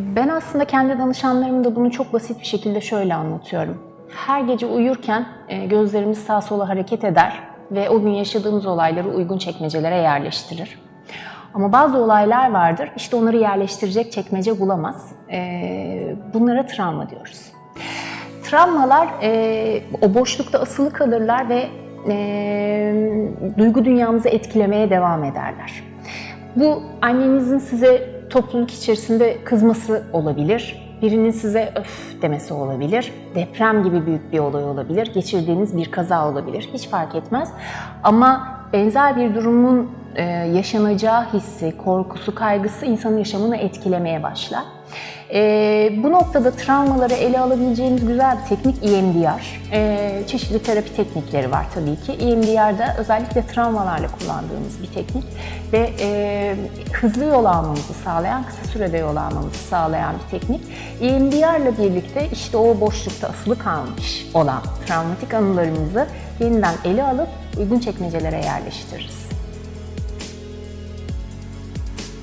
Ben aslında kendi danışanlarımda bunu çok basit bir şekilde şöyle anlatıyorum. Her gece uyurken e, gözlerimiz sağa sola hareket eder ve o gün yaşadığımız olayları uygun çekmecelere yerleştirir. Ama bazı olaylar vardır, işte onları yerleştirecek çekmece bulamaz. E, Bunlara travma diyoruz. Travmalar e, o boşlukta asılı kalırlar ve duygu dünyamızı etkilemeye devam ederler. Bu annenizin size topluluk içerisinde kızması olabilir. Birinin size öf demesi olabilir. Deprem gibi büyük bir olay olabilir. Geçirdiğiniz bir kaza olabilir. Hiç fark etmez. Ama benzer bir durumun e, yaşanacağı hissi, korkusu, kaygısı insanın yaşamını etkilemeye başlar. E, bu noktada travmaları ele alabileceğimiz güzel bir teknik EMDR. E, çeşitli terapi teknikleri var tabii ki. EMDR'da özellikle travmalarla kullandığımız bir teknik ve e, hızlı yol almamızı sağlayan, kısa sürede yol almamızı sağlayan bir teknik. EMDR ile birlikte işte o boşlukta asılı kalmış olan travmatik anılarımızı yeniden ele alıp uygun çekmecelere yerleştiririz.